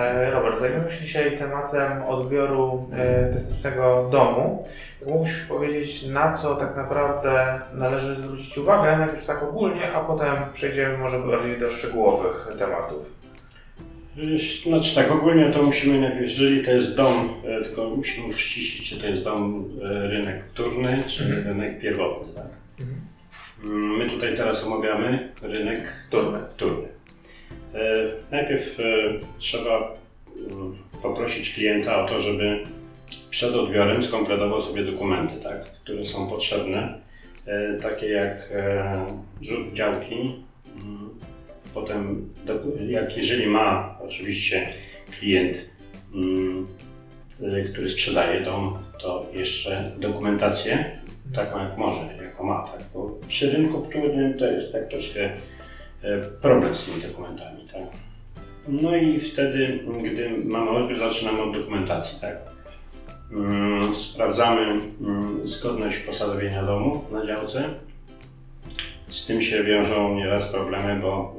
E, Robert, zajmiemy się dzisiaj tematem odbioru e, technicznego domu. Mógłbyś powiedzieć, na co tak naprawdę należy zwrócić uwagę, najpierw tak ogólnie, a potem przejdziemy może bardziej do szczegółowych tematów. Znaczy tak, ogólnie to musimy, najpierw, jeżeli to jest dom, e, tylko musimy uściślić, czy to jest dom rynek wtórny, czy Mhm. rynek pierwotny. Tak? Mhm. Mm, My tutaj teraz omawiamy rynek Wtórny. wtórny. E, Najpierw e, trzeba mm, poprosić klienta o to, żeby przed odbiorem skompletował sobie dokumenty, tak, które są potrzebne, e, takie jak e, rzut działki, mm, potem jak jeżeli ma oczywiście klient, mm, który sprzedaje dom, to jeszcze dokumentację taką jak może, jako ma, tak, bo przy rynku wtórnym to jest tak troszkę e, problem z tymi dokumentami, tak. No i wtedy, gdy mamy odbiór, zaczynamy od dokumentacji, tak. Mm, Sprawdzamy mm, zgodność posadowienia domu na działce. Z tym się wiążą nieraz problemy, bo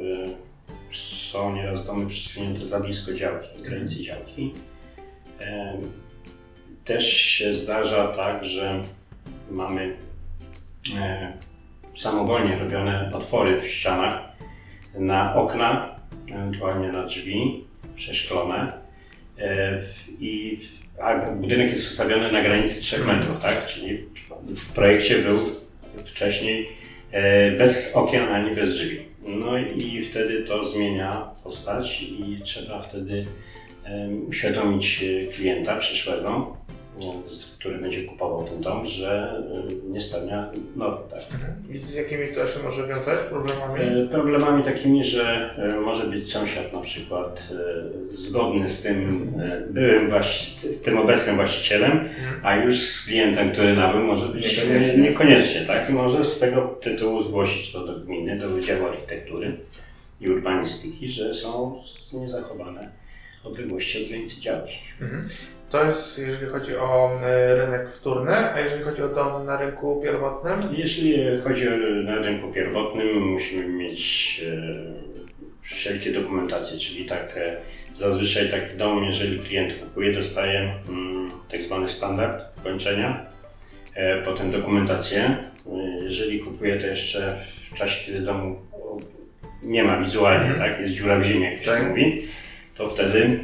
y, są nieraz domy przysunięte za blisko działki, granicy działki. Em, Też się zdarza tak, że mamy e, samowolnie robione otwory w ścianach na okna, ewentualnie na drzwi przeszklone. E, I a budynek jest ustawiony na granicy 3 metrów, tak? Czyli w projekcie był wcześniej e, bez okien ani bez drzwi. No i wtedy to zmienia postać i trzeba wtedy uświadomić e, klienta przyszłego, który będzie kupował ten dom, że e, nie spełnia norm. Tak? I z jakimi to się może wiązać problemami? E, Problemami takimi, że e, może być sąsiad na przykład zgodny z tym byłym z tym obecnym właścicielem, Mhm. a już z klientem, który nabył może być Niekoniecznie. niekoniecznie, niekoniecznie tak? I może z tego tytułu zgłosić to do gminy, do Wydziału Architektury i Urbanistyki, że są niezachowane odległości od granicy działki. Mhm. To jest, jeżeli chodzi o e, rynek wtórny, a jeżeli chodzi o dom na rynku pierwotnym? Jeśli chodzi o na rynku pierwotnym, musimy mieć e, wszelkie dokumentacje, czyli tak zazwyczaj taki dom, jeżeli klient kupuje, dostaje mm, tak zwany standard kończenia, e, potem dokumentację. Jeżeli kupuje to jeszcze w czasie, kiedy domu nie ma wizualnie, Mhm. tak, jest dziura w ziemi, jak się Tak. mówi, to wtedy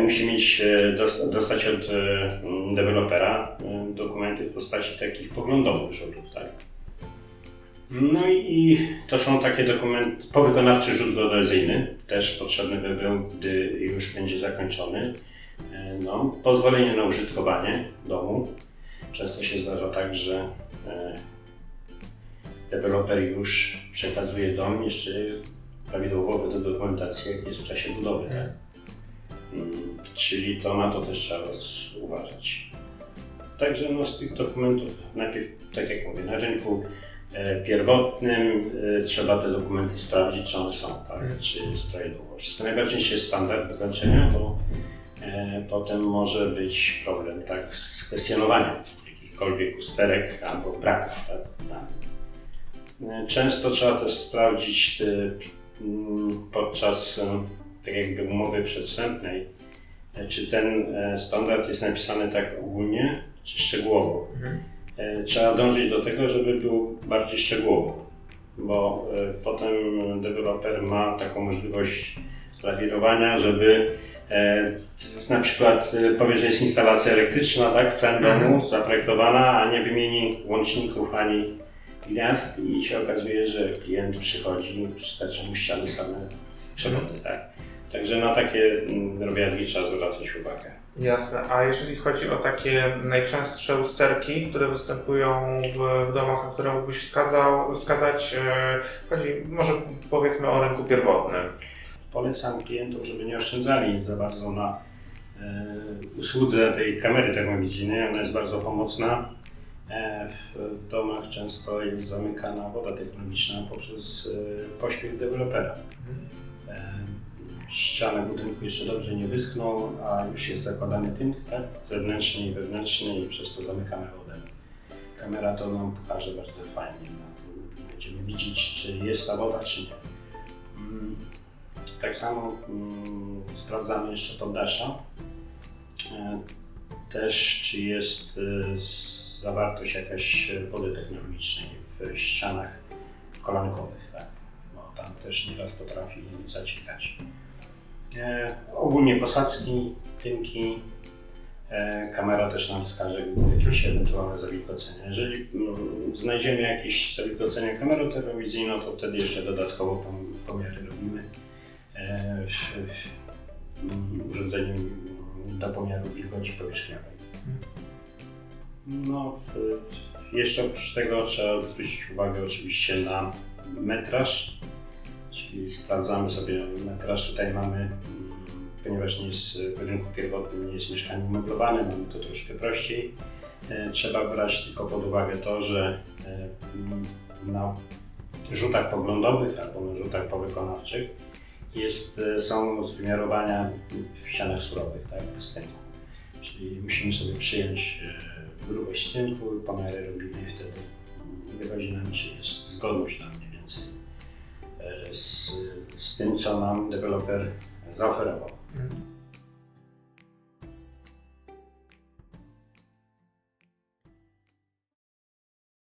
musi mieć, e, dos- dostać od e, dewelopera e, dokumenty w postaci takich poglądowych rzutów, tak. No i, to są takie dokumenty, powykonawczy rzut geodezyjny, też potrzebny by był, gdy już będzie zakończony. E, No, pozwolenie na użytkowanie domu. Często się zdarza tak, że e, deweloper już przekazuje dom jeszcze prawidłowo do dokumentacji, jak jest w czasie budowy. Tak? Czyli to na to też trzeba uważać. Także no, z tych dokumentów najpierw, tak jak mówię, na rynku e, pierwotnym e, trzeba te dokumenty sprawdzić, czy one są, tak? Mhm. czy prawidłowo. Wszystko najważniejszy jest standard wykończenia, bo e, potem może być problem tak, z kwestionowaniem jakichkolwiek usterek albo braków. Tak? danych. E, Często trzeba też sprawdzić e, mm, podczas tak jakby umowy przedwstępnej, e, czy ten e, standard jest napisany tak ogólnie, czy szczegółowo. Mhm. E, Trzeba dążyć do tego, żeby był bardziej szczegółowo, bo potem deweloper ma taką możliwość lawirowania, żeby na przykład powie, że jest instalacja elektryczna tak, w całym Mhm. domu zaprojektowana, a nie wymieni łączników ani gniazd i się okazuje, że klient przychodzi, starczy mu ściany same przewody. Tak. Także na takie mm, drobiazgi trzeba zwracać uwagę. Jasne. A jeżeli chodzi o takie najczęstsze usterki, które występują w, w domach, na które mógłbyś wskazał, wskazać, e, chodzi może powiedzmy o rynku pierwotnym. Polecam klientom, żeby nie oszczędzali za bardzo na e, usłudze tej kamery termowizyjnej. Ona jest bardzo pomocna. E, w domach często jest zamykana woda technologiczna poprzez pośpiech dewelopera. E, ściany budynku jeszcze dobrze nie wyschną, a już jest zakładany tynk, tak? zewnętrzny i wewnętrzny i przez to zamykamy wodę. Kamera to nam pokaże bardzo fajnie. Będziemy widzieć, czy jest ta woda, czy nie. Mm, Tak samo mm, sprawdzamy jeszcze poddasza. E, Też czy jest e, zawartość jakaś wody technologicznej w ścianach kolankowych, tak? Bo tam też nieraz potrafi zaciekać. E, ogólnie posadzki, tynki, e, kamera też nam wskaże jakieś ewentualne zawilgocenia. Jeżeli mm, znajdziemy jakieś zawilgocenie kamerą termowizyjną, to wtedy jeszcze dodatkowo pom- pomiary robimy e, urządzeniu do pomiaru wilgoci powierzchniowej. No, jeszcze oprócz tego trzeba zwrócić uwagę oczywiście na metraż, czyli sprawdzamy sobie metraż. Tutaj mamy, mm, ponieważ nie jest w rynku pierwotnym, nie jest mieszkanie umeblowane, mamy to troszkę prościej. E, Trzeba brać tylko pod uwagę to, że e, mm, na rzutach poglądowych albo na rzutach powykonawczych jest, e, są wymiarowania w ścianach surowych, tak, bez tynku. Czyli musimy sobie przyjąć e, grubość tynku, pomiary robimy i wtedy wychodzi nam, czy jest zgodność tam mniej więcej e, z, z tym, co nam deweloper zaoferował. Mhm.